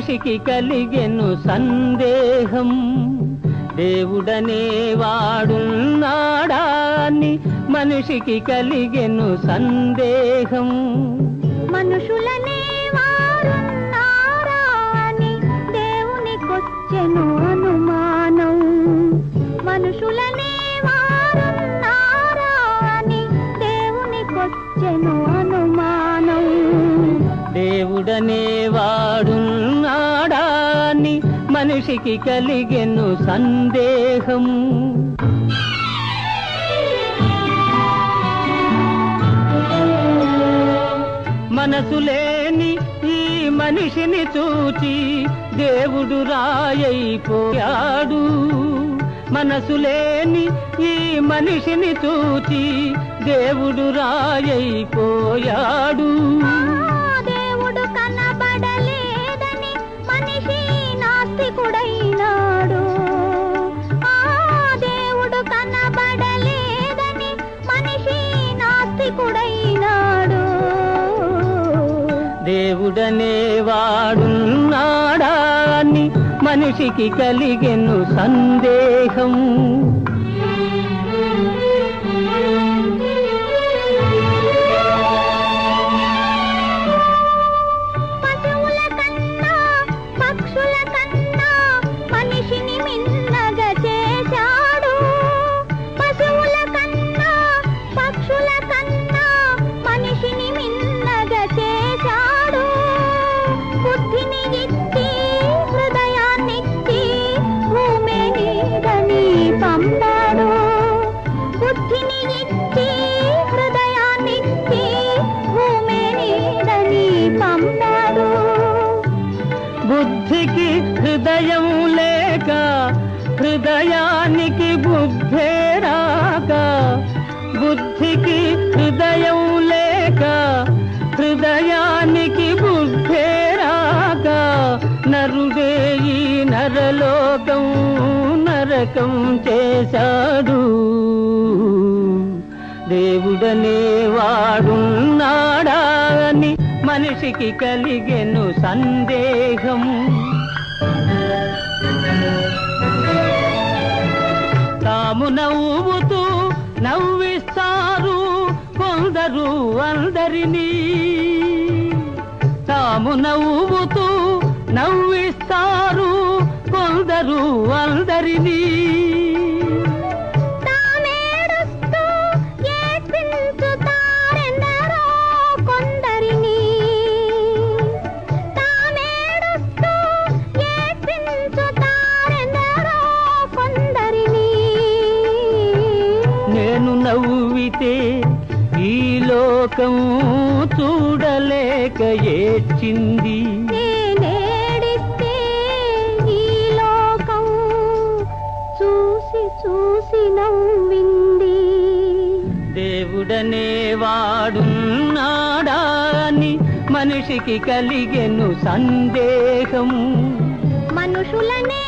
మనిషికి కలిగెను సందేహం. దేవుడనే వాడున్నాడా అని మనిషికి కలిగెను సందేహం. మనుషులనే వారున్నారా అని దేవునికొచ్చెను అనుమానం. మనుషులనే వారున్నారా అని దేవునికొచ్చెను అనుమానం. దేవుడనే వాడున్నాడా అని మనిషికి కలిగెను సందేహం. మనసు లేని ఈ మనిషిని చూచి దేవుడు రాయైపోయాడు. మనసు లేని ఈ మనిషిని చూచి దేవుడు రాయైపోయాడు. నాస్తికుడైనాడు దేవుడనే వాడున్నాడా అని మనిషికి కలిగెను సందేహం. హృదయానికి బుద్ధే రాక బుద్ధికి హృదయం లేక హృదయానికి బుద్ధే రాక నరుడే ఈ నరలోకం నరకం చేశాడు. దేవుడనే వాడున్నాడా అని మనిషికి కలిగెను సందేహం. తాము నవ్వుతూ నవ్విస్తారు కొందరు అందరినీ. తాము నవ్వుతూ నవ్విస్తారు కొందరు అందరినీ. నవ్వితే ఈ లోకం చూడలేక ఏడ్చింది. దేవుడనే వాడున్నాడా అని మనిషికి కలిగెను సందేహం. మనుషులనే